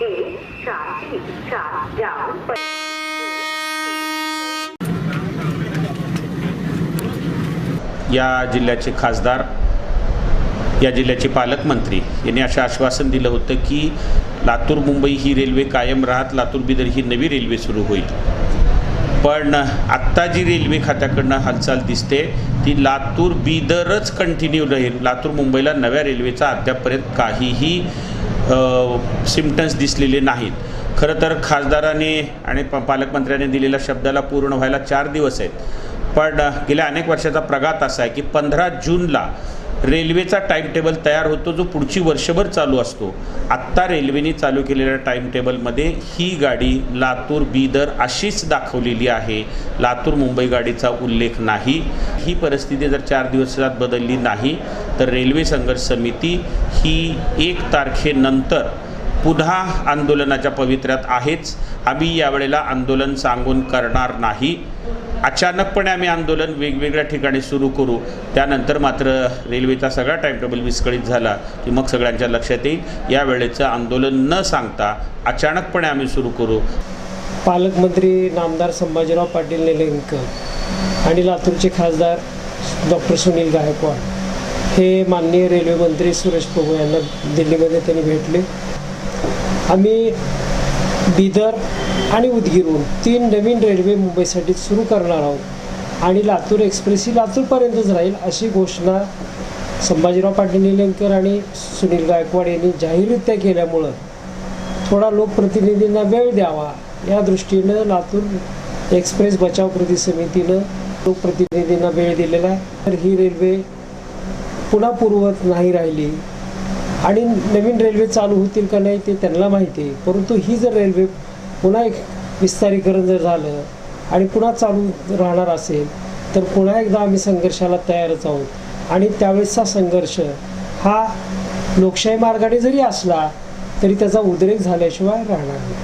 चार जाऊन या जिल्ह्याचे खासदार या जिल्ह्याचे पालकमंत्री यांनी असं आश्वासन दिलं होतं की लातूर मुंबई ही रेल्वे कायम राहत लातूर बिदर ही नवी रेल्वे सुरू होईल पण आत्ता जी रेल्वे खात्याकडनं हालचाल दिसते ती लातूर बिदरच कंटिन्यू राहील लातूर मुंबईला नव्या रेल्वेचा अद्यापपर्यंत काहीही सिमटम्स दिसलेले नाहीत. खरं तर खासदाराने आणि प पालकमंत्र्यांनी दिलेल्या शब्दाला पूर्ण व्हायला चार दिवस आहेत. पण गेल्या अनेक वर्षाचा प्रघात असा आहे की पंधरा जूनला रेल्वेचा टाईमटेबल तयार होतो जो पुढची वर्षभर चालू असतो. आत्ता रेल्वेने चालू केलेल्या टाईमटेबलमध्ये ही गाडी लातूर बीदर अशीच दाखवलेली आहे. लातूर मुंबई गाडीचा उल्लेख नाही. ही परिस्थिती जर चार दिवसात बदलली नाही तर रेल्वे संघर्ष समिती ही एक तारखेनंतर पुन्हा आंदोलनाच्या पवित्र्यात आहेच. आम्ही यावेळेला आंदोलन सांगून करणार नाही. अचानकपणे आम्ही आंदोलन वेगवेगळ्या ठिकाणी सुरू करू. त्यानंतर मात्र रेल्वेचा सगळा टाईमटेबल विस्कळीत झाला की मग सगळ्यांच्या लक्षात येईल. यावेळेचं आंदोलन न सांगता अचानकपणे आम्ही सुरू करू. पालकमंत्री नामदार संभाजीराव पाटील निलंगेकर आणि लातूरचे खासदार डॉक्टर सुनील गायकवाड हे माननीय रेल्वे मंत्री सुरेश प्रभू यांना दिल्लीमध्ये त्यांनी भेटले. आम्ही बिदर आणि उदगीरहून तीन नवीन रेल्वे मुंबईसाठी सुरू करणार आहोत. आणि लातूर एक्सप्रेस ही लातूरपर्यंतच राहील अशी घोषणा संभाजीराव पाटील निलंगकर आणि सुनील गायकवाड यांनी जाहीररित्या केल्यामुळं थोडा लोकप्रतिनिधींना वेळ द्यावा या दृष्टीनं लातूर एक्सप्रेस बचाव कृती समितीनं लोकप्रतिनिधींना वेळ दिलेला आहे. तर ही रेल्वे पुन्हा पूर्वत नाही राहिली. आणि नवीन रेल्वे चालू होतील का नाही ते त्यांना माहिती आहे. परंतु ही जर रेल्वे पुन्हा एक विस्तारीकरण जर झालं आणि पुन्हा चालू राहणार असेल तर पुन्हा एकदा आम्ही संघर्षाला तयारच आहोत. आणि त्यावेळेसचा संघर्ष हा लोकशाही मार्गाने जरी असला तरी त्याचा उद्रेक झाल्याशिवाय राहणार नाही.